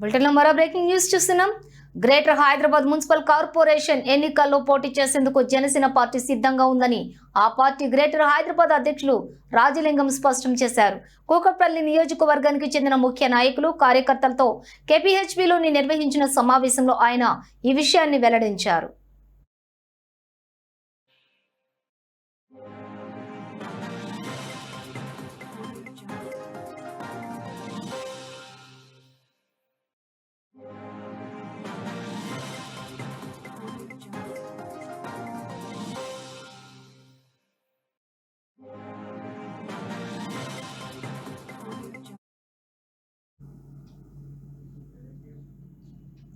బులెటిన్లో మరో breaking news చూస్తున్నాం. గ్రేటర్ హైదరాబాద్ మున్సిపల్ కార్పొరేషన్ ఎన్నికల్లో పోటీ చేసేందుకు జనసేన పార్టీ సిద్ధంగా ఉందని ఆ పార్టీ గ్రేటర్ హైదరాబాద్ అధ్యక్షులు రాజలింగం స్పష్టం చేశారు. కూకట్పల్లి నియోజకవర్గానికి చెందిన ముఖ్య నాయకులు కార్యకర్తలతో కేపీహెచ్బిలోని నిర్వహించిన సమావేశంలో ఆయన ఈ విషయాన్ని వెల్లడించారు.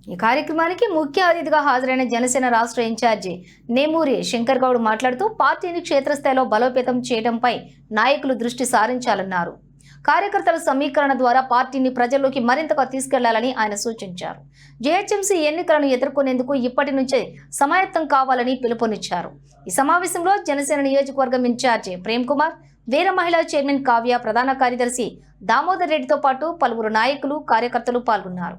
ఈ కార్యక్రమానికి ముఖ్య అతిథిగా హాజరైన జనసేన రాష్ట్ర ఇన్ఛార్జి నేమూరి శంకర్ గౌడ్ మాట్లాడుతూ పార్టీని క్షేత్రస్థాయిలో బలోపేతం చేయడంపై నాయకులు దృష్టి సారించాలన్నారు. కార్యకర్తల సమీకరణ ద్వారా పార్టీని ప్రజల్లోకి మరింతగా తీసుకెళ్ళాలని ఆయన సూచించారు. జేహెచ్ఎంసీ ఎన్నికలను ఎదుర్కొనేందుకు ఇప్పటి నుంచే సమాయత్తం కావాలని పిలుపునిచ్చారు. ఈ సమావేశంలో జనసేన నియోజకవర్గం ఇన్ఛార్జి ప్రేమ్ కుమార్ వీర మహిళా చైర్మన్ కావ్య ప్రధాన కార్యదర్శి దామోదర్ రెడ్డితో పాటు పలువురు నాయకులు కార్యకర్తలు పాల్గొన్నారు.